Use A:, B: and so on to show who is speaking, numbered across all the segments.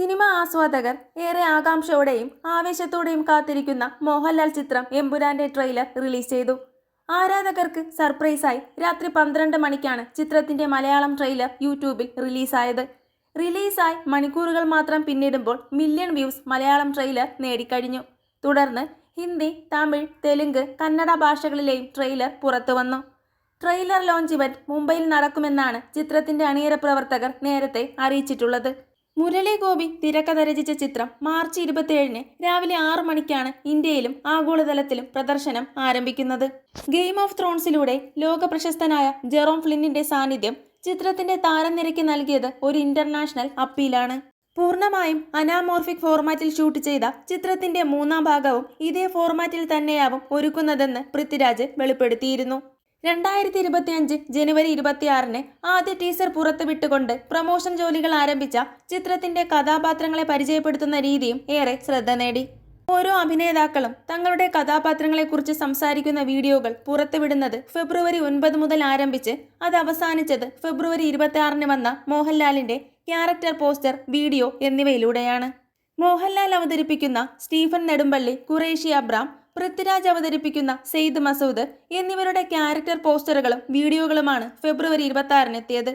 A: Cinema ആസ്വാദകർ ഏറെ ആകാംക്ഷയോടെയും ആവേശത്തോടെയും കാത്തിരിക്കുന്ന മോഹൻലാൽ ചിത്രം എമ്പുരാന്റെ ട്രെയിലർ റിലീസ് ചെയ്തു. ആരാധകർക്ക് സർപ്രൈസായി രാത്രി പന്ത്രണ്ട് മണിക്കാണ് ചിത്രത്തിന്റെ മലയാളം ട്രെയിലർ യൂട്യൂബിൽ റിലീസായത്. റിലീസായി മണിക്കൂറുകൾ മാത്രം പിന്നിടുമ്പോൾ മില്യൺ വ്യൂസ് മലയാളം ട്രെയിലർ നേടിക്കഴിഞ്ഞു. തുടർന്ന് ഹിന്ദി തമിഴ് തെലുങ്ക് കന്നഡ ഭാഷകളിലെയും ട്രെയിലർ പുറത്തുവന്നു ട്രെയിലർ ലോഞ്ച് ഇവന്റ് മുംബൈയിൽ നടക്കുമെന്നാണ് ചിത്രത്തിന്റെ അണിയറ പ്രവർത്തകർ നേരത്തെ അറിയിച്ചിട്ടുള്ളത്. മുരളി ഗോപി തിരക്കഥ രചിച്ച ചിത്രം മാർച്ച് ഇരുപത്തിയേഴിന് രാവിലെ ആറു മണിക്കാണ് ഇന്ത്യയിലും ആഗോളതലത്തിലും പ്രദർശനം ആരംഭിക്കുന്നത്. ഗെയിം ഓഫ് ത്രോൺസിലൂടെ ലോക പ്രശസ്തനായ ജെറോം ഫ്ലിന്നിന്റെ സാന്നിധ്യം ചിത്രത്തിന്റെ താരനിരയ്ക്ക് നൽകിയത് ഒരു ഇന്റർനാഷണൽ അപ്പീലാണ്. പൂർണമായും അനാമോർഫിക് ഫോർമാറ്റിൽ ഷൂട്ട് ചെയ്ത ചിത്രത്തിന്റെ മൂന്നാം ഭാഗവും ഇതേ ഫോർമാറ്റിൽ തന്നെയാവും ഒരുക്കുന്നതെന്ന് പൃഥ്വിരാജ് വെളിപ്പെടുത്തിയിരുന്നു. രണ്ടായിരത്തി ഇരുപത്തി അഞ്ച് ജനുവരി ഇരുപത്തിയാറിന് ആദ്യ ടീസർ പുറത്തുവിട്ടുകൊണ്ട് പ്രൊമോഷൻ ജോലികൾ ആരംഭിച്ച ചിത്രത്തിന്റെ കഥാപാത്രങ്ങളെ പരിചയപ്പെടുത്തുന്ന രീതിയും ഏറെ ശ്രദ്ധ നേടി. ഓരോ അഭിനേതാക്കളും തങ്ങളുടെ കഥാപാത്രങ്ങളെക്കുറിച്ച് സംസാരിക്കുന്ന വീഡിയോകൾ പുറത്തുവിടുന്നത് ഫെബ്രുവരി ഒൻപത് മുതൽ ആരംഭിച്ച് അത് അവസാനിച്ചത് ഫെബ്രുവരി ഇരുപത്തിയാറിന് വന്ന മോഹൻലാലിന്റെ ക്യാരക്ടർ പോസ്റ്റർ വീഡിയോ എന്നിവയിലൂടെയാണ്. മോഹൻലാൽ അവതരിപ്പിക്കുന്ന സ്റ്റീഫൻ നെടുമ്പള്ളി കുറേഷി അബ്രാം പൃഥ്വിരാജ് അവതരിപ്പിക്കുന്ന സെയ്ദ് മസൂദ് എന്നിവരുടെ ക്യാരക്ടർ പോസ്റ്ററുകളും വീഡിയോകളുമാണ് ഫെബ്രുവരി ഇരുപത്തി ആറിന് എത്തിയത്.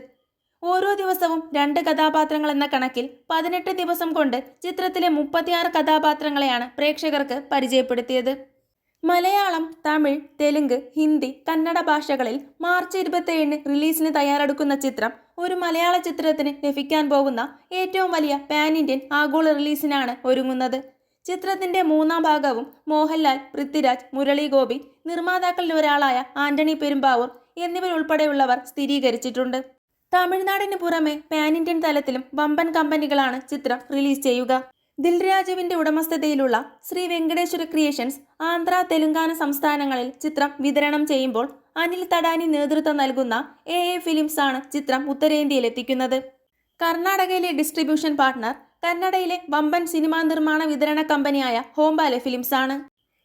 A: ഓരോ ദിവസവും രണ്ട് കഥാപാത്രങ്ങൾ എന്ന കണക്കിൽ പതിനെട്ട് ദിവസം കൊണ്ട് ചിത്രത്തിലെ മുപ്പത്തിയാറ് കഥാപാത്രങ്ങളെയാണ് പ്രേക്ഷകർക്ക് പരിചയപ്പെടുത്തിയത്. മലയാളം തമിഴ് തെലുങ്ക് ഹിന്ദി കന്നഡ ഭാഷകളിൽ മാർച്ച് ഇരുപത്തിയേഴിന് റിലീസിന് തയ്യാറെടുക്കുന്ന ചിത്രം ഒരു മലയാള ചിത്രത്തിന് ലഭിക്കാൻ പോകുന്ന ഏറ്റവും വലിയ പാൻ ഇന്ത്യൻ ആഗോള റിലീസിനാണ് ഒരുങ്ങുന്നത്. ചിത്രത്തിന്റെ മൂന്നാം ഭാഗവും മോഹൻലാൽ പൃഥ്വിരാജ് മുരളി ഗോപി നിർമ്മാതാക്കളിൽ ഒരാളായ ആന്റണി പെരുമ്പാവൂർ എന്നിവരുൾപ്പെടെയുള്ളവർ സ്ഥിരീകരിച്ചിട്ടുണ്ട്. തമിഴ്നാടിന് പുറമെ പാൻ ഇന്ത്യൻ തലത്തിലും വമ്പൻ കമ്പനികളാണ് ചിത്രം റിലീസ് ചെയ്യുക. ദിൽരാജുവിന്റെ ഉടമസ്ഥതയിലുള്ള ശ്രീ വെങ്കടേശ്വര ക്രിയേഷൻസ് ആന്ധ്ര തെലുങ്കാന സംസ്ഥാനങ്ങളിൽ ചിത്രം വിതരണം ചെയ്യുമ്പോൾ അനിൽ തടാനി നേതൃത്വം നൽകുന്ന എ എ ഫിലിംസ് ആണ് ചിത്രം ഉത്തരേന്ത്യയിൽ എത്തിക്കുന്നത് കർണാടകയിലെ ഡിസ്ട്രിബ്യൂഷൻ പാർട്ട്ണർ കന്നഡയിലെ വമ്പൻ സിനിമാ നിർമ്മാണ വിതരണ കമ്പനിയായ ഹോംബാലെ ഫിലിംസ് ആണ്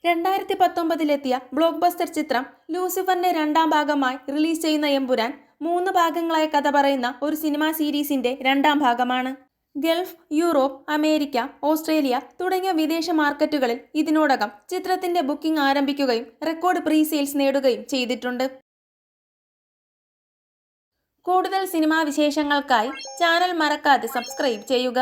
A: രണ്ടായിരത്തി പത്തൊമ്പതിലെത്തിയ ബ്ലോക്ക് ബസ്റ്റർ ചിത്രം ലൂസിഫറിന്റെ രണ്ടാം ഭാഗമായി റിലീസ് ചെയ്യുന്ന എമ്പുരാൻ മൂന്ന് ഭാഗങ്ങളായ കഥ പറയുന്ന ഒരു സിനിമാ സീരീസിന്റെ രണ്ടാം ഭാഗമാണ്. ഗൾഫ് യൂറോപ്പ് അമേരിക്ക ഓസ്ട്രേലിയ തുടങ്ങിയ വിദേശ മാർക്കറ്റുകളിൽ ഇതിനോടകം ചിത്രത്തിന്റെ ബുക്കിംഗ് ആരംഭിക്കുകയും റെക്കോർഡ് പ്രീ സെയിൽസ് നേടുകയും ചെയ്തിട്ടുണ്ട്. കൂടുതൽ സിനിമാ വിശേഷങ്ങൾക്കായി ചാനൽ മറക്കാതെ സബ്സ്ക്രൈബ് ചെയ്യുക.